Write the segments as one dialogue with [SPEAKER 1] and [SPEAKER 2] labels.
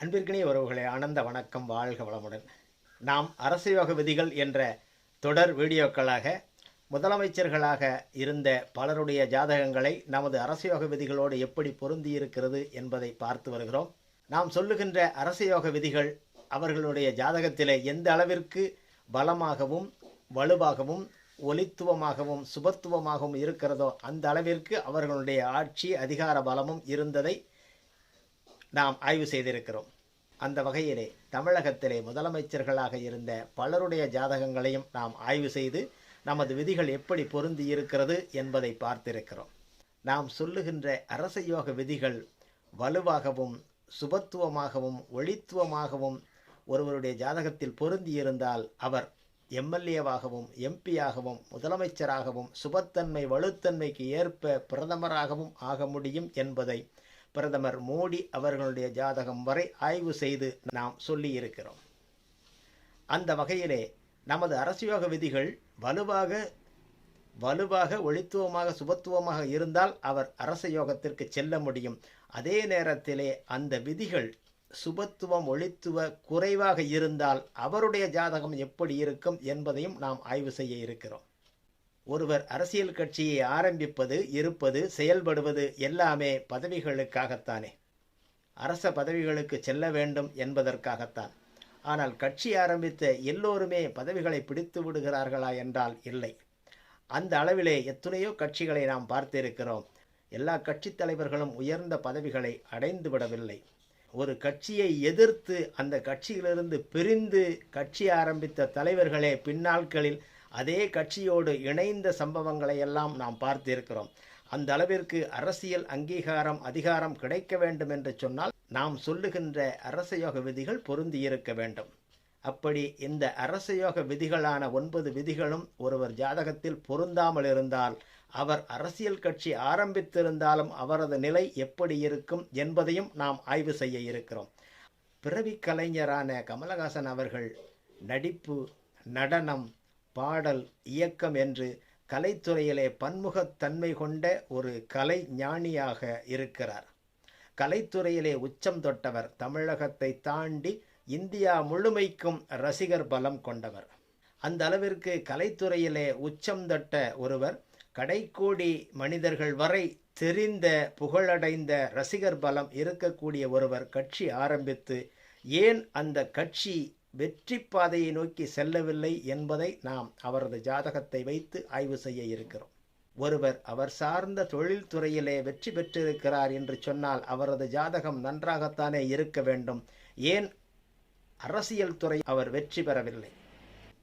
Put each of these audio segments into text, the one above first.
[SPEAKER 1] அன்பிற்கினிய உறவுகளே ஆனந்த வணக்கம் வாழ்க வளமுடன். நாம் அரசயோக விதிகள் என்ற தொடர் வீடியோக்களாக முதலமைச்சர்களாக இருந்த பலருடைய ஜாதகங்களை நமது அரசயோக விதிகளோடு எப்படி பொருந்தியிருக்கிறது என்பதை பார்த்து வருகிறோம். நாம் சொல்லுகின்ற அரசயோக விதிகள் அவர்களுடைய ஜாதகத்திலே எந்த அளவிற்கு பலமாகவும் வலுவாகவும் ஒலித்துவமாகவும் சுபத்துவமாகவும் இருக்கிறதோ அந்த அளவிற்கு அவர்களுடைய ஆட்சி அதிகார பலமும் இருந்ததை நாம் ஆய்வு செய்திருக்கிறோம். அந்த வகையிலே தமிழகத்திலே முதலமைச்சர்களாக இருந்த பலருடைய ஜாதகங்களையும் நாம் ஆய்வு செய்து நமது விதிகள் எப்படி பொருந்தி இருக்கிறது என்பதை பார்த்திருக்கிறோம். நாம் சொல்லுகின்ற அரச யோக விதிகள் வலுவாகவும் சுபத்துவமாகவும் ஒளித்துவமாகவும் ஒருவருடைய ஜாதகத்தில் பொருந்தியிருந்தால் அவர் எம்எல்ஏவாகவும் எம்பியாகவும் முதலமைச்சராகவும் சுபத்தன்மை வலுத்தன்மைக்கு ஏற்ப பிரதமராகவும் ஆக முடியும் என்பதை பிரதமர் மோடி அவர்களுடைய ஜாதகம் வரை ஆய்வு செய்து நாம் சொல்லியிருக்கிறோம். அந்த வகையிலே நமது அரசியோக விதிகள் வலுவாக வலுவாக ஒளித்துவமாக சுபத்துவமாக இருந்தால் அவர் அரச யோகத்திற்கு செல்ல முடியும். அதே நேரத்திலே அந்த விதிகள் சுபத்துவம் ஒளித்துவ குறைவாக இருந்தால் அவருடைய ஜாதகம் எப்படி இருக்கும் என்பதையும் நாம் ஆய்வு செய்ய இருக்கிறோம். ஒருவர் அரசியல் கட்சியை ஆரம்பிப்பது இருப்பது செயல்படுவது எல்லாமே பதவிகளுக்காகத்தானே. அரச பதவிகளுக்கு செல்ல வேண்டும் என்பதற்காகத்தான். ஆனால் கட்சி ஆரம்பித்த எல்லோருமே பதவிகளை பிடித்து விடுகிறார்களா என்றால் இல்லை. அந்த அளவிலே எத்தனையோ கட்சிகளை நாம் பார்த்திருக்கிறோம். எல்லா கட்சித் தலைவர்களும் உயர்ந்த பதவிகளை அடைந்து விடவில்லை. ஒரு கட்சியை எதிர்த்து அந்த கட்சியிலிருந்து பிரிந்து கட்சி ஆரம்பித்த தலைவர்களே பின்னாட்களில் அதே கட்சியோடு இணைந்த சம்பவங்களை எல்லாம் நாம் பார்த்திருக்கிறோம். அந்த அளவிற்கு அரசியல் அங்கீகாரம் அதிகாரம் கிடைக்க வேண்டும் என்று சொன்னால் நாம் சொல்லுகின்ற அரசயோக விதிகள் பொருந்தியிருக்க வேண்டும். அப்படி இந்த அரசயோக விதிகளான ஒன்பது விதிகளும் ஒருவர் ஜாதகத்தில் பொருந்தாமல் இருந்தால் அவர் அரசியல் கட்சி ஆரம்பித்திருந்தாலும் அவரது நிலை எப்படி இருக்கும் என்பதையும் நாம் ஆய்வு செய்ய இருக்கிறோம். பிறவி கலைஞரான கமலஹாசன் அவர்கள் நடிப்பு நடனம் பாடல் இயக்கம் என்று கலைத்துறையிலே பன்முகத்தன்மை கொண்ட ஒரு கலை ஞானியாக இருக்கிறார். கலைத்துறையிலே உச்சம் தொட்டவர் தமிழகத்தை தாண்டி இந்தியா முழுமைக்கும் ரசிகர் பலம் கொண்டவர். அந்த அளவிற்கு கலைத்துறையிலே உச்சம் தொட்ட ஒருவர் கடைக்கோடி மனிதர்கள் வரை தெரிந்த புகழடைந்த ரசிகர் பலம் இருக்கக்கூடிய ஒருவர் கட்சி ஆரம்பித்து ஏன் அந்த கட்சி வெற்றி பாதையை நோக்கி செல்லவில்லை என்பதை நாம் அவரது ஜாதகத்தை வைத்து ஆய்வு செய்ய இருக்கிறோம். ஒருவர் அவர் சார்ந்த தொழில்துறையிலே வெற்றி பெற்றிருக்கிறார் என்று சொன்னால் அவரது ஜாதகம் நன்றாகத்தானே இருக்க வேண்டும். ஏன்? அரசியல் துறை அவர் வெற்றி பெறவில்லை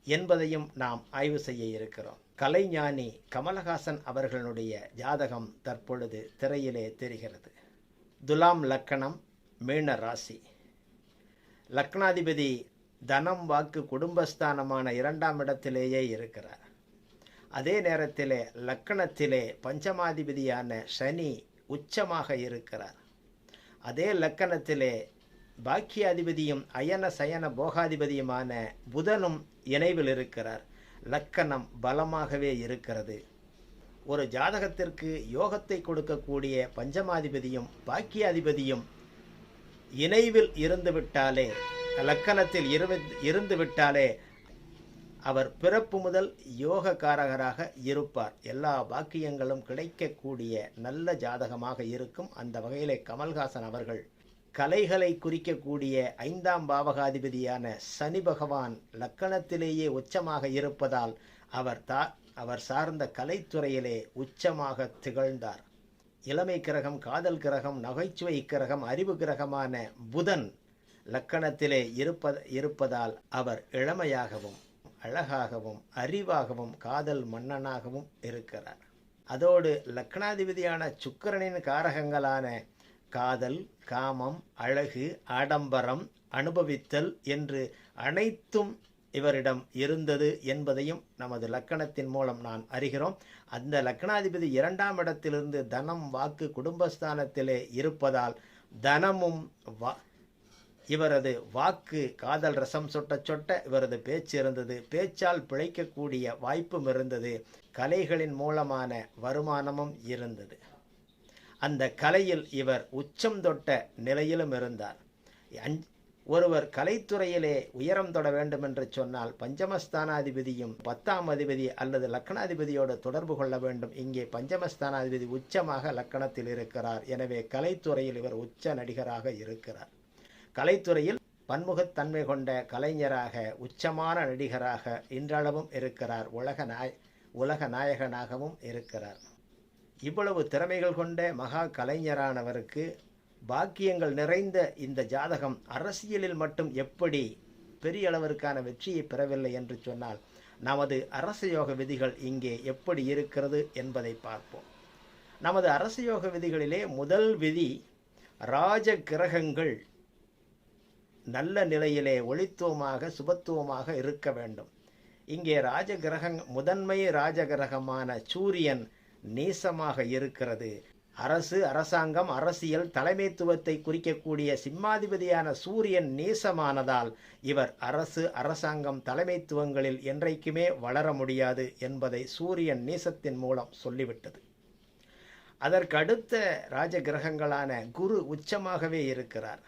[SPEAKER 1] என்பதையும் நாம் ஆய்வு செய்ய இருக்கிறோம். கலைஞானி கமலஹாசன் அவர்களுடைய ஜாதகம் தற்பொழுது திரையிலே தெரிகிறது. துலாம் லக்கணம் மீன ராசி. லக்னாதிபதி தனம் வாக்கு குடும்பஸ்தானமான இரண்டாம் இடத்திலேயே இருக்கிறார். அதே நேரத்திலே லக்கணத்திலே பஞ்சமாதிபதியான சனி உச்சமாக இருக்கிறார். அதே லக்கணத்திலே பாக்கியாதிபதியும் அயன சயன போகாதிபதியுமான புதனும் இணைவில் இருக்கிறார். லக்கணம் பலமாகவே இருக்கிறது. ஒரு ஜாதகத்திற்கு யோகத்தை கொடுக்கக்கூடிய பஞ்சமாதிபதியும் பாக்கியாதிபதியும் இணைவில் இருந்து விட்டாலே லக்கணத்தில் இருந்து விட்டாலே அவர் பிறப்பு முதல் யோக காரகராக இருப்பார். எல்லா பாக்கியங்களும் கிடைக்கக்கூடிய நல்ல ஜாதகமாக இருக்கும். அந்த வகையிலே கமல்ஹாசன் அவர்கள் கலைகளை குறிக்கக்கூடிய ஐந்தாம் பாவகாதிபதியான சனி பகவான் லக்கணத்திலேயே உச்சமாக இருப்பதால் அவர் தா அவர் சார்ந்த கலைத்துறையிலே உச்சமாக திகழ்ந்தார். இளமை கிரகம் காதல் கிரகம் நகைச்சுவை கிரகம் அறிவு கிரகமான புதன் லக்கணத்திலே இருப்ப இருப்பதால் அவர் இளமையாகவும் அழகாகவும் அறிவாகவும் காதல் மன்னனாகவும் இருக்கிறார். அதோடு லக்னாதிபதியான சுக்கரனின் காரகங்களான காதல் காமம் அழகு ஆடம்பரம் அனுபவித்தல் என்று அனைத்தும் இவரிடம் இருந்தது என்பதையும் நமது லக்கணத்தின் மூலம் நான் அறிகிறோம். அந்த லக்னாதிபதி இரண்டாம் இடத்திலிருந்து தனம் வாக்கு குடும்பஸ்தானத்திலே இருப்பதால் தனமும் வா இவரது வாக்கு காதல் ரசம் சொட்ட சொட்ட இவரது பேச்சு இருந்தது. பேச்சால் பிழைக்கக்கூடிய வாய்ப்பும் இருந்தது. கலைகளின் மூலமான வருமானமும் இருந்தது. அந்த கலையில் இவர் உச்சம் தொட்ட நிலையிலும் இருந்தார். ஒருவர் கலைத்துறையிலே உயரம் தொட வேண்டும் என்று சொன்னால் பஞ்சமஸ்தானாதிபதியும் பத்தாம் அதிபதி அல்லது லக்னாதிபதியோடு தொடர்பு கொள்ள வேண்டும். இங்கே பஞ்சமஸ்தானாதிபதி உச்சமாக லக்கணத்தில் இருக்கிறார். எனவே கலைத்துறையில் இவர் உச்ச நடிகராக இருக்கிறார். கலைத்துறையில் பன்முகத்தன்மை கொண்ட கலைஞராக உச்சமான நடிகராக இன்றளவும் இருக்கிறார். உலக நாய் உலக நாயகனாகவும் இருக்கிறார். இவ்வளவு திறமைகள் கொண்ட மகா கலைஞரானவருக்கு பாக்கியங்கள் நிறைந்த இந்த ஜாதகம் அரசியலில் மட்டும் எப்படி பெரிய அளவிற்கான வெற்றியை பெறவில்லை என்று சொன்னால் நமது அரசயோக விதிகள் இங்கே எப்படி இருக்கிறது என்பதை பார்ப்போம். நமது அரசயோக விதிகளிலே முதல் விதி ராஜ கிரகங்கள் நல்ல நிலையிலே ஒளித்துவமாக சுபத்துவமாக இருக்க வேண்டும். இங்கே ராஜகிரகங் முதன்மை ராஜகிரகமான சூரியன் நீசமாக இருக்கிறது. அரசு அரசாங்கம் அரசியல் தலைமைத்துவத்தை குறிக்கக்கூடிய சிம்மாதிபதியான சூரியன் நீசமானதால் இவர் அரசு அரசாங்கம் தலைமைத்துவங்களில் என்றைக்குமே வளர முடியாது என்பதை சூரியன் நீசத்தின் மூலம் சொல்லிவிட்டது. அதற்கடுத்த ராஜகிரகங்களான குரு உச்சமாகவே இருக்கிறார்.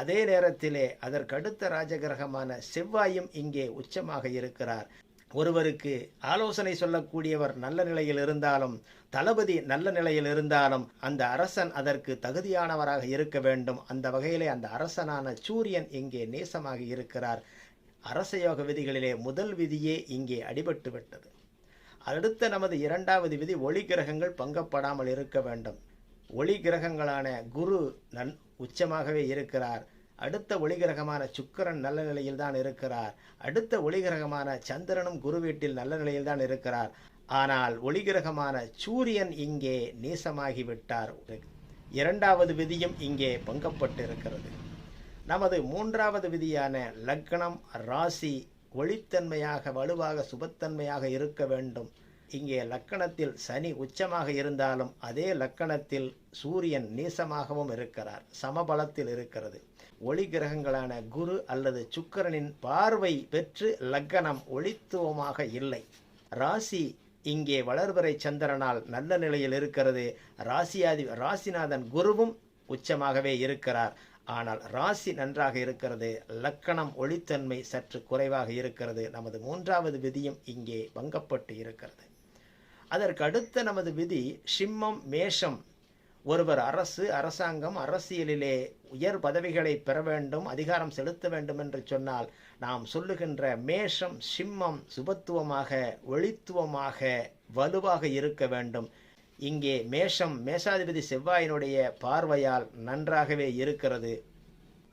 [SPEAKER 1] அதே நேரத்திலே அதற்கடுத்த ராஜகிரகமான செவ்வாயும் இங்கே உச்சமாக இருக்கிறார். ஒருவருக்கு ஆலோசனை சொல்லக்கூடியவர் நல்ல நிலையில் இருந்தாலும் தளபதி நல்ல நிலையில் இருந்தாலும் அந்த அரசன் அதற்கு தகுதியானவராக இருக்க வேண்டும். அந்த வகையிலே அந்த அரசனான சூரியன் இங்கே நேசமாக இருக்கிறார். அரசயோக விதிகளிலே முதல் விதியே இங்கே அடிபட்டு விட்டது. அடுத்த நமது இரண்டாவது விதி ஒளி கிரகங்கள் பங்கப்படாமல் இருக்க வேண்டும். ஒளி கிரகங்களான குரு நன் உச்சமாகவே இருக்கிறார். அடுத்த ஒளிகிரகமான சுக்கரன் நல்ல நிலையில் தான் இருக்கிறார். அடுத்த ஒளிகிரகமான சந்திரனும் குரு வீட்டில் நல்ல நிலையில் தான் இருக்கிறார். ஆனால் ஒளிகிரகமான சூரியன் இங்கே நீசமாகி விட்டார். இரண்டாவது விதியும் இங்கே பங்கப்பட்டிருக்கிறது. நமது மூன்றாவது விதியான லக்னம் ராசி ஒளித்தன்மையாக வலுவாக சுபத்தன்மையாக இருக்க வேண்டும். இங்கே லக்கணத்தில் சனி உச்சமாக இருந்தாலும் அதே லக்கணத்தில் சூரியன் நீசமாகவும் இருக்கிறார். சமபலத்தில் இருக்கிறது. ஒளி கிரகங்களான குரு அல்லது சுக்கரனின் பார்வை பெற்று லக்கணம் ஒளித்துவமாக இல்லை. ராசி இங்கே வளர்வரை சந்திரனால் நல்ல நிலையில் இருக்கிறது. ராசியாதி ராசிநாதன் குருவும் உச்சமாகவே இருக்கிறார். ஆனால் ராசி நன்றாக இருக்கிறது. லக்கணம் ஒளித்தன்மை சற்று குறைவாக இருக்கிறது. நமது மூன்றாவது விதியும் இங்கே பங்கப்பட்டு இருக்கிறது. அதற்கு அடுத்த நமது விதி சிம்மம் மேஷம். ஒருவர் அரசு அரசாங்கம் அரசியலிலே உயர் பதவிகளை பெற வேண்டும் அதிகாரம் செலுத்த வேண்டும் என்று சொன்னால் நாம் சொல்லுகின்ற மேஷம் சிம்மம் சுபத்துவமாக ஒளித்துவமாக வலுவாக இருக்க வேண்டும். இங்கே மேஷம் மேஷாதிபதி செவ்வாயினுடைய பார்வையால் நன்றாகவே இருக்கிறது.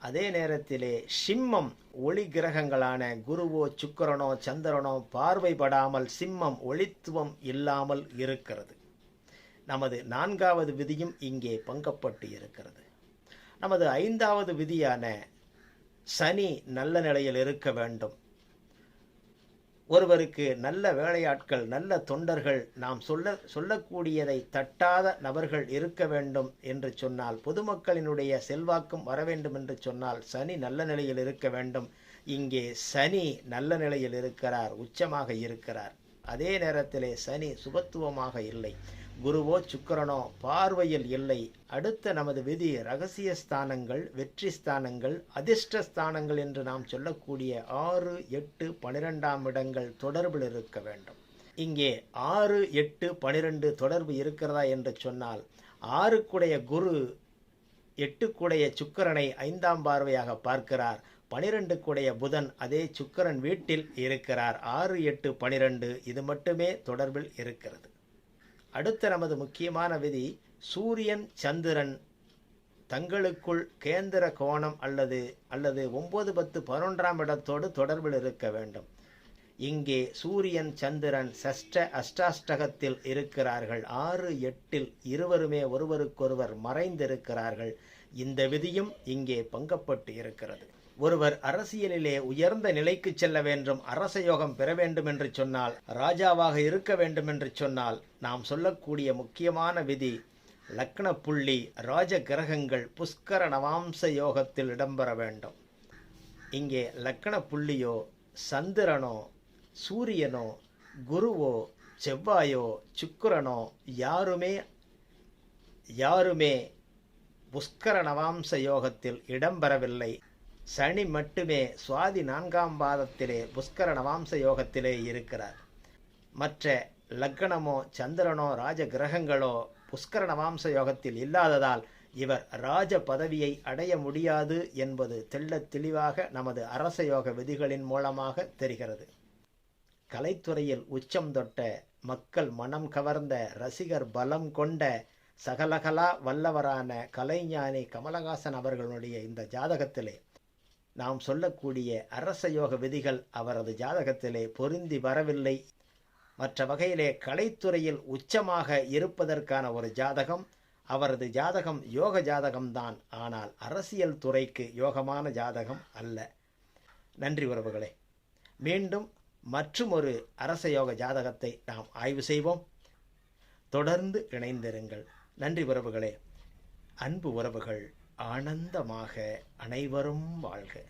[SPEAKER 1] அதே நேரத்திலே சிம்மம் ஒளி கிரகங்களான குருவோ சுக்கரனோ சந்திரனோ பார்வைப்படாமல் சிம்மம் ஒளித்துவம் இல்லாமல் இருக்கிறது. நமது நான்காவது விதியும் இங்கே பங்கப்பட்டு இருக்கிறது. நமது ஐந்தாவது விதியான சனி நல்ல நிலையில் இருக்க வேண்டும். ஒருவருக்கு நல்ல வேலையாட்கள் நல்ல தொண்டர்கள் நாம் சொல்ல சொல்லக்கூடியதை தட்டாத நபர்கள் இருக்க வேண்டும் என்று சொன்னால் பொதுமக்களினுடைய செல்வாக்கும் வர வேண்டும் என்று சொன்னால் சனி நல்ல நிலையில் இருக்க வேண்டும். இங்கே சனி நல்ல நிலையில் இருக்கிறார் உச்சமாக இருக்கிறார். அதே நேரத்திலே சனி சுபத்துவமாக இல்லை. குருவோ சுக்கரனோ பார்வையில் இல்லை. அடுத்த நமது விதி ரகசிய ஸ்தானங்கள் வெற்றி ஸ்தானங்கள் அதிர்ஷ்ட ஸ்தானங்கள் என்று நாம் சொல்லக்கூடிய ஆறு எட்டு பனிரெண்டாம் இடங்கள் தொடர்பில் இருக்க வேண்டும். இங்கே ஆறு எட்டு பனிரெண்டு தொடர்பு இருக்கிறதா என்று சொன்னால் ஆறுக்குடைய குரு எட்டுக்குடைய சுக்கரனை ஐந்தாம் பார்வையாக பார்க்கிறார். பனிரெண்டுக்குடைய புதன் அதே சுக்கரன் வீட்டில் இருக்கிறார். ஆறு எட்டு பனிரெண்டு இது மட்டுமே தொடர்பில் இருக்கிறது. அடுத்த நமது முக்கியமான விதி சூரியன் சந்திரன் தங்களுக்குள் கேந்திர கோணம் அல்லது அல்லது ஒன்பது பத்து பதினொன்றாம் இடத்தோடு தொடர்பில் இருக்க வேண்டும். இங்கே சூரியன் சந்திரன் சஷ்ட அஷ்டாஷ்டகத்தில் இருக்கிறார்கள். ஆறு எட்டில் இருவருமே ஒருவருக்கொருவர் மறைந்திருக்கிறார்கள். இந்த விதியும் இங்கே பங்கப்பட்டு இருக்கிறது. ஒருவர் அரசியலிலே உயர்ந்த நிலைக்கு செல்ல வேண்டும் அரச யோகம் பெற வேண்டும் என்று சொன்னால் ராஜாவாக இருக்க வேண்டும் என்று சொன்னால் நாம் சொல்லக்கூடிய முக்கியமான விதி லக்ன புள்ளி ராஜ கிரகங்கள் புஷ்கர நவாம்ச யோகத்தில் இடம்பெற வேண்டும். இங்கே லக்கண புள்ளியோ சந்திரனோ சூரியனோ குருவோ செவ்வாயோ சுக்கிரனோ யாருமே யாருமே புஷ்கர நவாம்ச யோகத்தில் இடம்பெறவில்லை. சனி மட்டுமே சுவாதி நான்காம் பாதத்திலே புஷ்கர நவாம்ச யோகத்திலே இருக்கிறார். மற்ற லக்கணமோ சந்திரனோ ராஜ கிரகங்களோ புஷ்கர நவாம்ச யோகத்தில் இல்லாததால் இவர் ராஜ பதவியை அடைய முடியாது என்பது தெள்ள தெளிவாக நமது அரச யோக விதிகளின் மூலமாக தெரிகிறது. கலைத்துறையில் உச்சம் தொட்ட மக்கள் மனம் கவர்ந்த ரசிகர் பலம் கொண்ட சகலகலா வல்லவரான கலைஞானி கமலஹாசன் அவர்களுடைய இந்த ஜாதகத்திலே நாம் சொல்லக்கூடிய அரச யோக விதிகள் அவரது ஜாதகத்திலே பொருந்தி வரவில்லை. மற்ற வகையிலே கலைத்துறையில் உச்சமாக இருப்பதற்கான ஒரு ஜாதகம் அவரது ஜாதகம் யோக ஜாதகம்தான். ஆனால் அரசியல் துறைக்கு யோகமான ஜாதகம் அல்ல. நன்றி உறவுகளே. மீண்டும் மற்றும் ஒரு அரச யோக ஜாதகத்தை நாம் ஆய்வு செய்வோம். தொடர்ந்து இணைந்திருங்கள். நன்றி உறவுகளே. அன்பு உறவுகள். ஆனந்தமாக அனைவரும் வாழ்க.